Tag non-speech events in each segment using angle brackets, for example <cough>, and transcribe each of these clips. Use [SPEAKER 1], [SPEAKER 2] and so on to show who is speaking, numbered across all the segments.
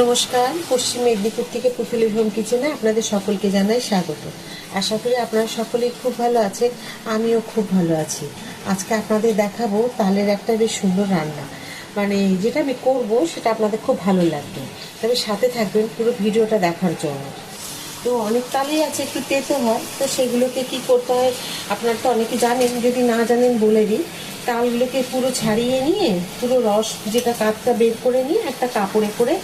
[SPEAKER 1] নমস্কার, পশ্চিম মেদিনীপুর থেকে পুতুলের হোম কিচেনে আপনাদের সকলকে জানাই স্বাগত। আশা করি আপনারা সকলেই খুব ভালো আছেন, আমিও খুব ভালো আছি। আজকে আপনাদের দেখাবো তালের একটা বেশ সুন্দর রান্না। মানে যেটা আমি করব সেটা আপনাদের খুব ভালো লাগবে। তবে সাথে থাকবেন পুরো ভিডিওটা দেখার জন্য। তো অনেক তালেই আছে, একটু তেতো হয়, তো সেগুলোকে কি করতে হয় আপনারা তো অনেকে জানেন, যদি না জানেন বলে দিই। তালগুলোকে পুরো ছাড়িয়ে নিয়ে, পুরো রস যেটা কাপটা বের করে নিয়ে একটা কাপড়ে করে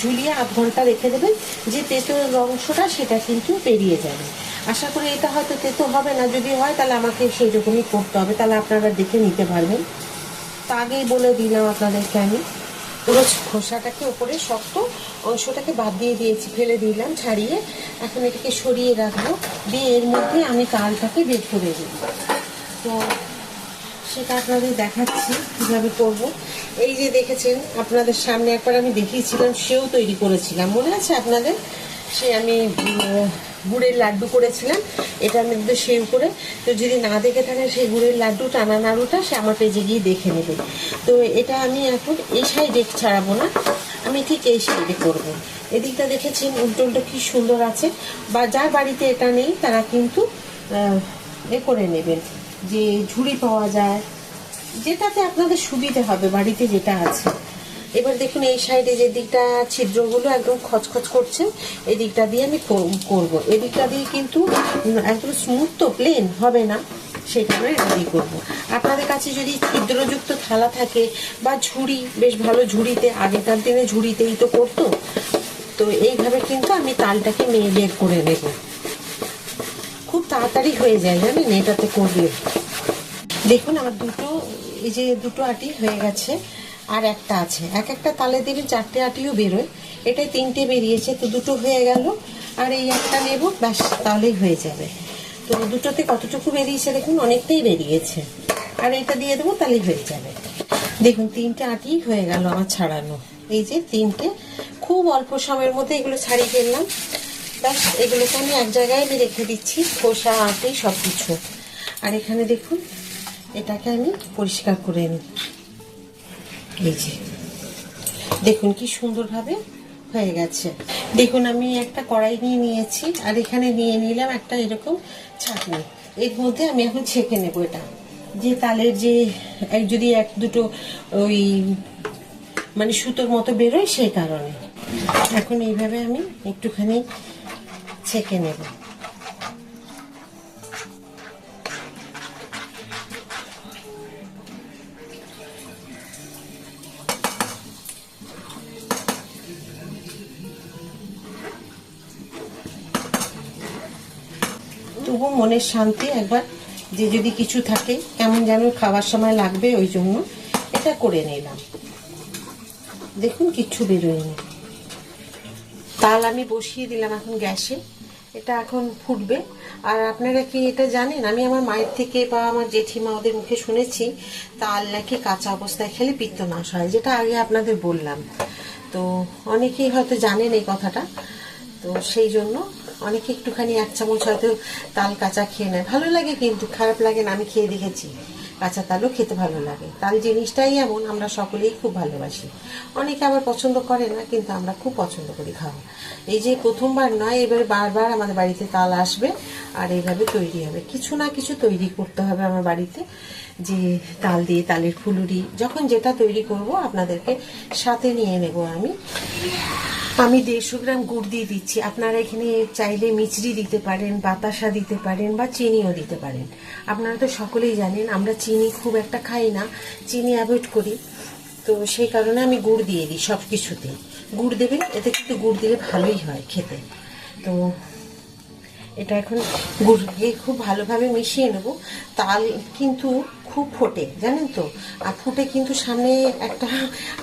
[SPEAKER 1] ঝুলিয়ে আধ ঘণ্টা রেখে দেবেন, যে তেতোর অংশটা সেটা কিন্তু বেরিয়ে যাবে। আশা করি এটা হয়তো তেতো হবে না, যদি হয় তাহলে আমাকে সেই রকমই করতে হবে, তাহলে আপনারা দেখে নিতে পারবেন। তা আগেই বলে দিলাম আপনাদেরকে আমি। পুরো খোসাটাকে ওপরে শক্ত অংশটাকে বাদ দিয়ে দিয়েছি, ফেলে দিলাম ছাড়িয়ে। এখন এটাকে সরিয়ে রাখব, দিয়ে এর মধ্যে আমি তালটাকে বের করে দিই তো সেটা আপনাদের দেখাচ্ছি, কীভাবে করব। এই যে দেখেছেন, আপনাদের সামনে একবার আমি দেখিয়েছিলাম, সেও তৈরি করেছিলাম। মনে আছে আপনাদের? সে আমি গুড়ের লাড্ডু করেছিলাম। এটার মধ্যে সেও করে, তো যদি না দেখে থাকেন সেই গুড়ের লাড্ডু, টানা নাড়ুটা সে আমার পেজে গিয়ে দেখে নেবে। তো এটা আমি এখন এই সাইডে ছাড়াবো না, আমি ঠিক এই সাইডে করব। এদিকটা দেখেছেন উল্টোলটা কি সুন্দর আছে। বা যার বাড়িতে এটা নেই, তারা কিন্তু এ করে নেবেন। যে ঝুড়ি পাওয়া যায়, যেটাতে আপনাদের সুবিধে হবে বাড়িতে যেটা আছে। এবার দেখুন এই সাইডে যে দিকটা ছিদ্রগুলো একদম খচখচ করছে, এই দিকটা দিয়ে আমি কর- করব। এই দিকটা দিয়ে কিন্তু একদম স্মুথ তো প্লেন হবে না সেই কারণে দিয়ে করব। আপনাদের কাছে যদি ছিদ্রযুক্ত থালা থাকে বা ঝুড়ি, বেশ ভালো ঝুড়িতে, আগেকার দিনে ঝুড়িতেই তো করতো তো এইভাবে কিন্তু আমি তালটাকে মেয়ে বের করে নেব। তাড়াতাড়ি হয়ে যায়, জানেন? এটাতে করলে। দেখুন, আমার দুটো, এই যে দুটো আটি হয়ে গেছে, আর একটা আছে। এক একটা তালে দেবেন চারটে আটিও বেরোয়। এটাই তিনটে বেরিয়েছে, তো দুটো হয়ে গেল। আর এই একটা নেব, ব্যাস, তাহলেই হয়ে যাবে। তো দুটোতে কতটুকু বেরিয়েছে দেখুন, অনেকটাই বেরিয়েছে। আর এটা দিয়ে দেবো, তাহলেই হয়ে যাবে। দেখুন, তিনটে আটি হয়ে গেল আমার ছাড়ানো। এই যে তিনটে, খুব অল্প সময়ের মধ্যে এগুলো ছাড়িয়ে ফেললাম। ব্যাস, এগুলোকে আমি এক জায়গায় আমি রেখে দিচ্ছি, খোসা, আটি সব কিছু আর এখানে দেখুন, এটাকে আমি পরিষ্কার করে নিই। এই যে, দেখুন কি সুন্দরভাবে হয়ে গেছে। দেখুন, আমি একটা কড়াই নিয়ে নিয়েছি, আর এখানে নিয়ে নিলাম একটা এরকম ছাঁকনি এর মধ্যে আমি এখন ছেঁকে নেব এটা। যে তালের যে এক যদি এক দুটো ওই মানে সুতোর মতো বেরোয় সেই কারণে। এখন এইভাবে আমি একটুখানি ছেঁকে নেব। তবু মনের শান্তি একবার যে যদি কিছু থাকে, কেমন যেন খাবার সময় লাগবে ওই জন্য এটা করে নিলাম। দেখুন কিচ্ছু বেরোয়নি। তাল আমি বসিয়ে দিলাম এখন গ্যাসে। এটা এখন ফুটবে। আর আপনারা কি এটা জানেন? আমি আমার মায়ের থেকে বা আমার জেঠিমা ওদের মুখে শুনেছি তাল নাকি কাঁচা অবস্থায় খেলে পিত্তনাশ হয়, যেটা আগে আপনাদের বললাম। তো অনেকেই হয়তো জানেন এই কথাটা। তো সেই জন্য অনেকে একটুখানি এক চামচ হয়তো তাল কাঁচা খেয়ে নেয়। ভালো লাগে কিন্তু, খারাপ লাগে না, আমি খেয়ে দেখেছি। কাঁচা তালও খেতে ভালো লাগে। তাল জিনিসটাই এমন, আমরা সকলেই খুব ভালোবাসি। অনেকে আবার পছন্দ করে না, কিন্তু আমরা খুব পছন্দ করি খাওয়া। এই যে প্রথমবার নয়, এবার বারবার আমাদের বাড়িতে তাল আসবে আর এইভাবে তৈরি হবে। কিছু না কিছু তৈরি করতে হবে আমার বাড়িতে। যে তাল দিয়ে তালের ফুলুরি, যখন যেটা তৈরি করব আপনাদেরকে সাথে নিয়ে নেব আমি। আমি দেড়শো গ্রাম গুড় দিয়ে দিচ্ছি। আপনারা এখানে চাইলে মিচড়ি দিতে পারেন, বাতাসা দিতে পারেন বা চিনিও দিতে পারেন। আপনারা তো সকলেই জানেন, আমরা চিনি খুব একটা খাই না, চিনি অ্যাভয়েড করি। তো সেই কারণে আমি গুড় দিয়ে দিই সব কিছুতে গুড় দেবেন, এতে কিন্তু গুড় দিলে ভালোই হয় খেতে। তো এটা এখন গুড় দিয়ে খুব ভালোভাবে মিশিয়ে নেব। তাল কিন্তু খুব ফোটে, জানেন তো? আর ফুটে কিন্তু সামনে একটা,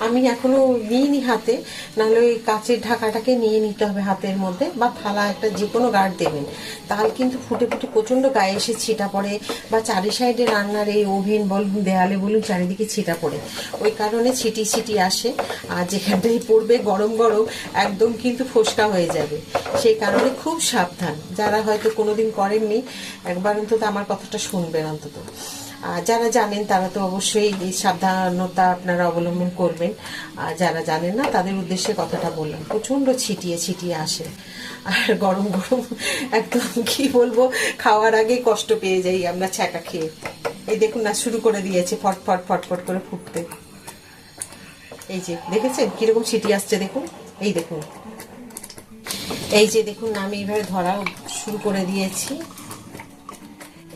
[SPEAKER 1] আমি এখনও নিইনি হাতে, নাহলে ওই কাচের ঢাকাটাকে নিয়ে নিতে হবে হাতের মধ্যে, বা থালা একটা যে কোনো গার্ড দেবেন। তাহলে কিন্তু ফুটে ফুটে প্রচণ্ড গায়ে এসে ছিটা পড়ে, বা চারি সাইডে রান্নার এই ওভেন বলুন, দেয়ালে বলুন, চারিদিকে ছিটা পড়ে। ওই কারণে ছিটি ছিটি আসে, আর যেখানটাই পড়বে গরম গরম, একদম কিন্তু ফোসকা হয়ে যাবে। সেই কারণে খুব সাবধান। যারা হয়তো কোনোদিন করেননি, একবার অন্তত আমার কথাটা শুনবেন অন্তত। যারা জানেন তারা তো অবশ্যই এই সাবধানতা আপনারা অবলম্বন করবেন। আর যারা জানেন না, তাদের উদ্দেশ্যে কথাটা বললাম। প্রচণ্ড ছিটিয়ে ছিটিয়ে আসে। আর গরম গরম একদম কি বলব, খাওয়ার আগে কষ্ট পেয়ে যাই আমরা ছ্যাঁকা খেয়ে। এই দেখুন না, শুরু করে দিয়েছে ফট ফট ফট ফট করে ফুটতে। এই যে, দেখেছেন কীরকম ছিটি আসছে দেখুন? এই দেখুন। এই যে দেখুন আমি এইভাবে ধরা শুরু করে দিয়েছি।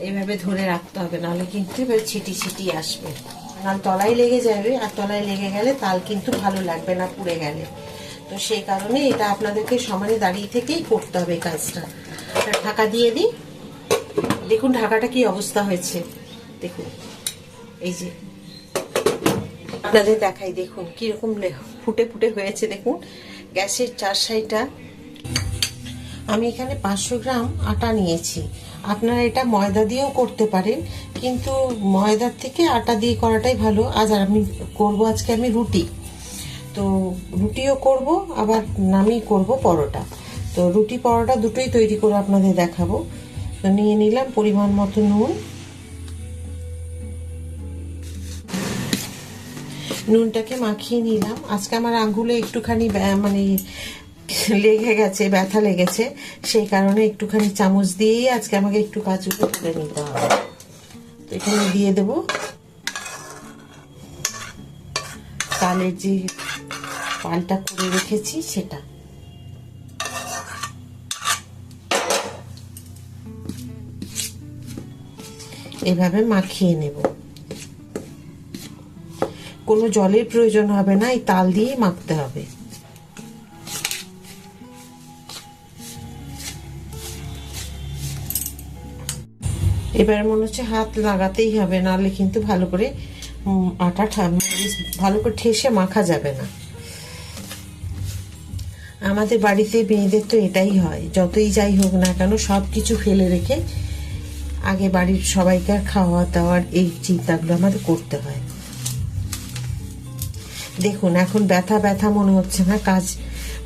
[SPEAKER 1] এইভাবে ধরে রাখতে হবে, নাহলে কিন্তু এবার ছিটি ছিটি আসবে। নাহলে তলায় লেগে যাবে, আর তলায় লেগে গেলে তাল কিন্তু ভালো লাগবে না, পুড়ে গেলে। তো সেই কারণে এটা আপনাদেরকে সমানে দাঁড়িয়ে থেকেই করতে হবে কাজটা। ঢাকা দিয়ে দিই। দেখুন ঢাকাটা কি অবস্থা হয়েছে। দেখুন, এই যে। আপনাদের দেখাই, দেখুন কীরকম ফুটে ফুটে হয়েছে, দেখুন। গ্যাসের চার সাইডটা। আমি এখানে পাঁচশো গ্রাম আটা নিয়েছি। আপনারা এটা ময়দা দিয়েও করতে পারেন, কিন্তু ময়দার থেকে আটা দিয়ে করাটাই ভালো। আজ আমি করব, আজকে আমি রুটি। তো রুটিও করব, আবার নামি করব পরোটা। তো রুটি, পরোটা দুটোই তৈরি করে আপনাদের দেখাবো। তো নিয়ে নিলাম পরিমাণ মতো নুন। নুনটাকে মাখিয়ে নিলাম। আজকে আমার আঙ্গুলে একটুখানি মানে <laughs> লেগে গেছে, ব্যথা লেগেছে। সেই কারণে একটুখানি চামচ দিয়েই আজকে আমাকে একটু কাজুকে তুলে নিতে হবে। তো এখানে দিয়ে দেব। তালের যে পালটা করে রেখেছি, সেটা। এভাবে মাখিয়ে নেব। কোনো জলের প্রয়োজন হবে না, এই তাল দিয়েই মাখতে হবে। এবার মনে হচ্ছে হাত লাগাতেই হবে, নাহলে কিন্তু ভালো করে আটা ঠা- ভালো করে ঠেসে মাখা যাবে না। আমাদের বাড়িতে মেয়েদের তো এটাই হয়, যতই যাই হোক না কেন সব কিছু ফেলে রেখে আগে বাড়ির সবাইকার খাওয়া দাওয়ার এই চিন্তাগুলো আমাদের করতে হয়। দেখুন, এখন ব্যথা ব্যথা মনে হচ্ছে না, কাজ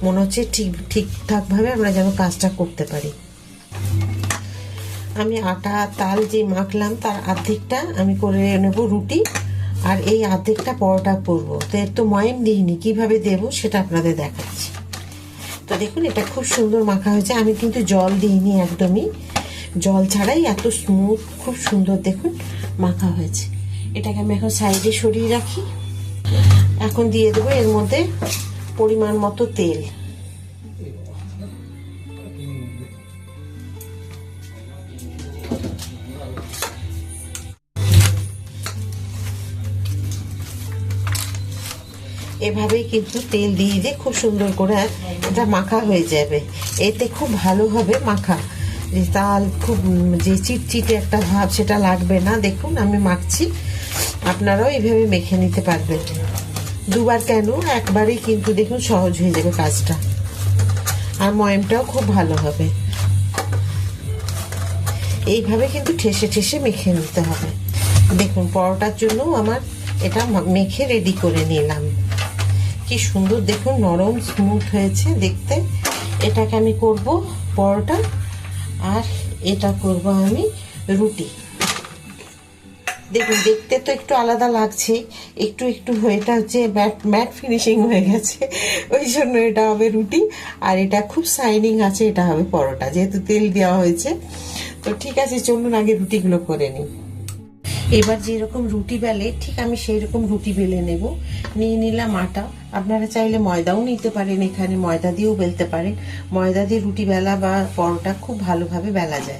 [SPEAKER 1] মনে হচ্ছে ঠিক, ঠিকঠাকভাবে আমরা যেন কাজটা করতে পারি। আমি আটা, তাল যে মাখলাম, তার অর্ধেকটা আমি করে নেব রুটি। আর এই অর্ধেকটা পরোটা করব। তো এর তো ময়ম দিইনি, কীভাবে দেব সেটা আপনাদের দেখাচ্ছি। তো দেখুন, এটা খুব সুন্দর মাখা হয়েছে। আমি কিন্তু জল দিইনি একদমই। জল ছাড়াই এত স্মুথ খুব সুন্দর দেখুন মাখা হয়েছে। এটাকে আমি এখন সাইডে সরিয়ে রাখি। এখন দিয়ে দেবো এর মধ্যে পরিমাণ মতো তেল। এভাবেই কিন্তু তেল দিয়ে দিয়ে খুব সুন্দর করে এটা মাখা হয়ে যাবে। এতে খুব ভালো হবে মাখা। যে তাল খুব যে চিটচিটে একটা ভাব সেটা লাগবে না। দেখুন, আমি মাখছি। আপনারাও এইভাবে মেখে নিতে পারবেন। দুবার কেন? একবারেই কিন্তু দেখুন সহজ হয়ে যাবে কাজটা। আর ময়মটাও খুব ভালো হবে। এইভাবে কিন্তু ঠেসে ঠেসে মেখে নিতে হবে। দেখুন, পরোটার জন্য আমার এটা মেখে রেডি করে নিলাম। কি সুন্দর, দেখুন নরম স্মুথ হয়েছে দেখতে। এটাকে আমি করব পরোটা, আর এটা করব আমি রুটি। দেখুন, দেখতে তো একটু আলাদা লাগছে, একটু একটু এটা হচ্ছে ম্যাট ম্যাট ফিনিশিং হয়ে গেছে, ওই জন্য এটা হবে রুটি, আর এটা খুব শাইনিং আছে, এটা হবে পরোটা, যেহেতু তেল দেওয়া হয়েছে। তো ঠিক আছে, চলুন আগে রুটিগুলো করে নিই। এবার যেরকম রুটি বেলে, ঠিক আমি সেই রকম রুটি বেলে নেব। নিয়ে নিলাম আটা। আপনারা চাইলে ময়দাও নিতে পারেন এখানে, ময়দা দিয়েও বেলতে পারেন। ময়দা দিয়ে রুটি বেলা বা পরোটা খুব ভালোভাবে বেলা যায়।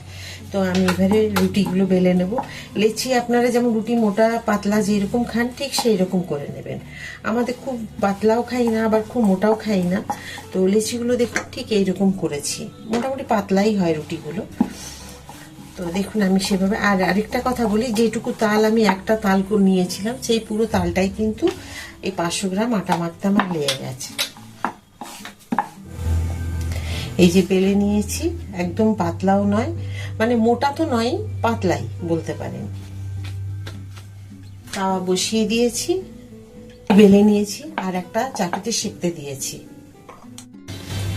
[SPEAKER 1] তো আমি এবারে রুটিগুলো বেলে নেব। লেচি আপনারা যেমন রুটি মোটা, পাতলা যেরকম খান, ঠিক সেই রকম করে নেবেন। আমাদের খুব পাতলাও খাই না, আবার খুব মোটাও খাই না। তো লেচিগুলো দেখুন, ঠিক এইরকম করেছি। মোটামুটি পাতলাই হয় রুটিগুলো। তো দেখুন, আমি সেভাবে আর আরেকটা কথা বলি, যেটুকু তাল আমি একটা তাল নিয়েছিলাম, সেই পুরো তালটাই কিন্তু এই পাঁচশো গ্রাম আটা মাখতে আমার লেগে গেছে। এই যে বেলে নিয়েছি, একদম পাতলাও নয় মানে মোটা তো নয়, পাতলাই বলতে পারেন। তাওয়া বসিয়ে দিয়েছি, বেলে নিয়েছি, আর একটা চাকরিতে শিখতে দিয়েছি।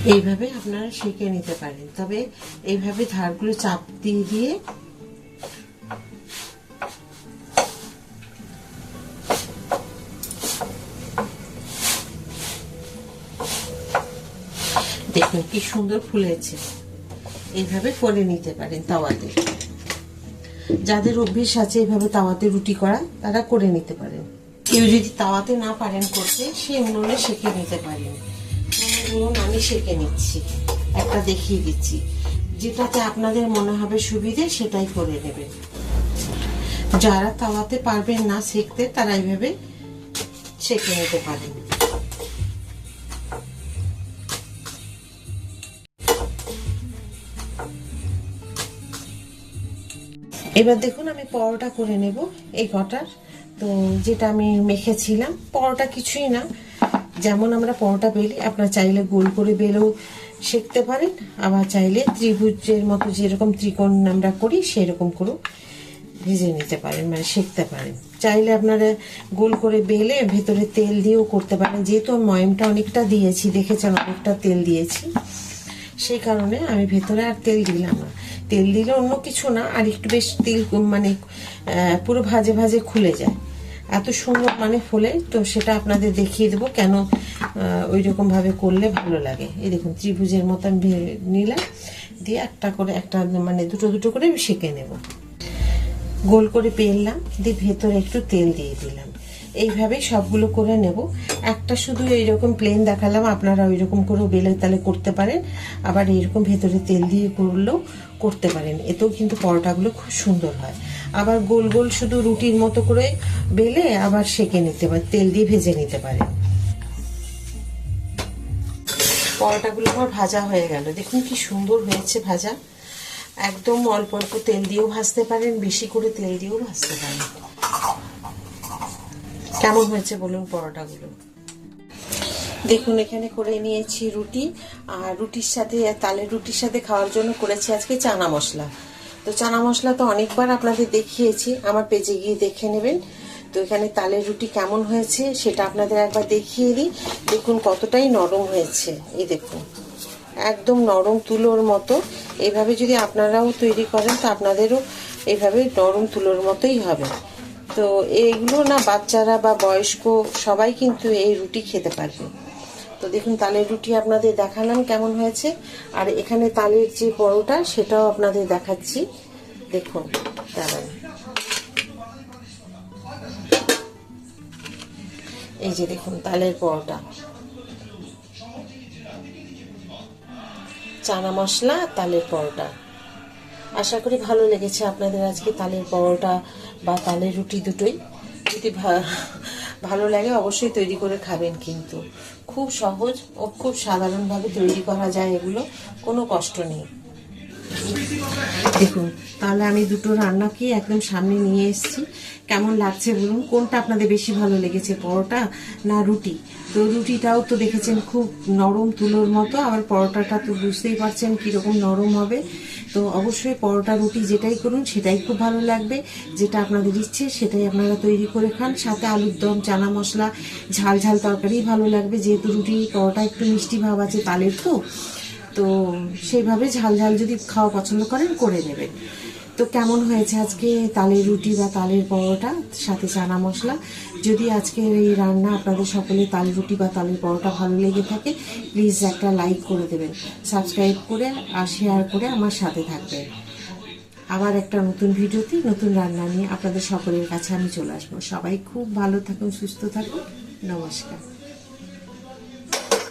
[SPEAKER 1] এইভাবে আপনারা সেঁকে নিতে পারেন। তবে এইভাবে ধারগুলো চাপ দিয়ে দিয়ে দেখুন কি সুন্দর ফুলেছে। এইভাবে ফলে নিতে পারেন তাওয়াতে। যাদের অভ্যেস আছে এইভাবে তাওয়াতে রুটি করা, তারা করে নিতে পারেন। কেউ যদি তাওয়াতে না পারেন করতে সে উনুনে শেখে নিতে পারেন। ধরুন, আমি সেঁকে নিচ্ছি। একটা দেখিয়ে দিচ্ছি। যেটাতে আপনাদের মনে হবে সুবিধে, সেটাই করে নেবেন। যারা তাওয়াতে পারবেন না তারা এইভাবে নিতে পারেন। এবার দেখুন, আমি পরোটা করে নেব এই কটার। তো যেটা আমি মেখেছিলাম, পরোটা কিছুই না। যেমন আমরা পরোটা বেলি, আপনারা চাইলে গোল করে বেলেও শেখতে পারেন, আবার চাইলে ত্রিভুজের মতো যেরকম ত্রিকোণ আমরা করি, সেরকম করেও ভেজে নিতে পারেন মানে শেখতে পারেন। চাইলে আপনারা গোল করে বেলে ভেতরে তেল দিয়েও করতে পারেন, যেহেতু ময়মটা অনেকটা দিয়েছি, দেখেছেন অনেকটা তেল দিয়েছি। সেই কারণে আমি ভেতরে আর তেল দিলাম না। তেল দিলে অন্য কিছু না, আর একটু বেশ তেল মানে পুরো ভাজে ভাজে খুলে যায়। এত সুন্দর মানে ফোলে, তো সেটা আপনাদের দেখিয়ে দেবো কেন ওই রকম ভাবে করলে ভালো লাগে। এই দেখুন, ত্রিভুজের মতো আমি নিলাম, দিয়ে একটা করে একটা মানে দুটো দুটো করে আমি সেঁকে নেব। গোল করে পেললাম, দিয়ে ভেতরে একটু তেল দিয়ে দিলাম। এইভাবে সবগুলো করে নেব। একটা শুধু এইরকম প্লেন দেখালাম, আপনারা ওই রকম করেও বেলে তাহলে করতে পারেন। আবার এইরকম ভেতরে তেল দিয়ে করলেও করতে পারেন। এতেও কিন্তু পরোটাগুলো খুব সুন্দর হয়। আবার গোল গোল শুধু রুটির মতো করে বেলে আবার সেঁকে নিতে পারে, তেল দিয়ে ভেজে নিতে পারেন পরোটাগুলো আমার ভাজা হয়ে গেল। দেখুন কি সুন্দর হয়েছে ভাজা। একদম অল্প অল্প তেল দিয়েও ভাজতে পারেন, বেশি করে তেল দিয়েও ভাজতে পারেন। কেমন হয়েছে বলুন পরোটাগুলো? দেখুন, এখানে করে নিয়েছি রুটি। আর রুটির সাথে, তালের রুটির সাথে খাওয়ার জন্য করেছি আজকে চানা মশলা। তো চানা মশলা তো অনেকবার আপনাদের দেখিয়েছি, আমার পেজে গিয়ে দেখে নেবেন। তো এখানে তালের রুটি কেমন হয়েছে সেটা আপনাদের একবার দেখিয়ে দিই। দেখুন কতটাই নরম হয়েছে, এই দেখুন। একদম নরম তুলোর মতো। এইভাবে যদি আপনারাও তৈরি করেন তো আপনাদেরও এইভাবে নরম তুলোর মতোই হবে। তো এইগুলো না বাচ্চারা বা বয়স্ক সবাই কিন্তু এই রুটি খেতে পারবে। তো দেখুন, তালের রুটি আপনাদের দেখালাম কেমন হয়েছে। আর এখানে তালের যে পরোটা, সেটাও আপনাদের দেখাচ্ছি। দেখুন, দাঁড়ান। এই যে দেখুন, তালের পরোটা। চানা মশলা, তালের পরোটা। আশা করি ভালো লেগেছে আপনাদের আজকে তালের পরোটা বা তালের রুটি দুটোই। যদি ভালো লাগে, অবশ্যই তৈরি করে খাবেন কিন্তু। খুব সহজ ও খুব সাধারণভাবে তৈরি করা যায় এগুলো কোনো কষ্ট নেই। দেখুন, তাহলে আমি দুটো রান্না কি একদম সামনে নিয়ে এসেছি। কেমন লাগছে বলুন? কোনটা আপনাদের বেশি ভালো লেগেছে, পরোটা না রুটি? তো রুটিটাও তো দেখেছেন খুব নরম তুলোর মতো, আবার পরোটাটা তো বুঝতেই পারছেন কীরকম নরম হবে। তো অবশ্যই পরোটা, রুটি যেটাই করুন, সেটাই খুব ভালো লাগবে। যেটা আপনাদের ইচ্ছে, সেটাই আপনারা তৈরি করে খান। সাথে আলুর দম, চানা মশলা, ঝাল ঝাল তরকারি ভালো লাগবে। যেহেতু রুটি, পরোটা একটু মিষ্টি ভাব আছে তালের তো। তো সেইভাবে ঝাল ঝাল যদি খাওয়া পছন্দ করেন, করে নেবেন। তো কেমন হয়েছে আজকে তালের রুটি বা তালের পরোটা? সাথে চানা মশলা। যদি আজকের এই রান্না আপনাদের সকলে তাল রুটি বা তালের পরোটা ভালো লেগে থাকে প্লিজ একটা লাইক করে দেবেন। সাবস্ক্রাইব করে আর শেয়ার করে আমার সাথে থাকবেন। আবার একটা নতুন ভিডিওতে নতুন রান্না নিয়ে আপনাদের সকলের কাছে আমি চলে আসব। সবাই খুব ভালো থাকুন, সুস্থ থাকুন। নমস্কার।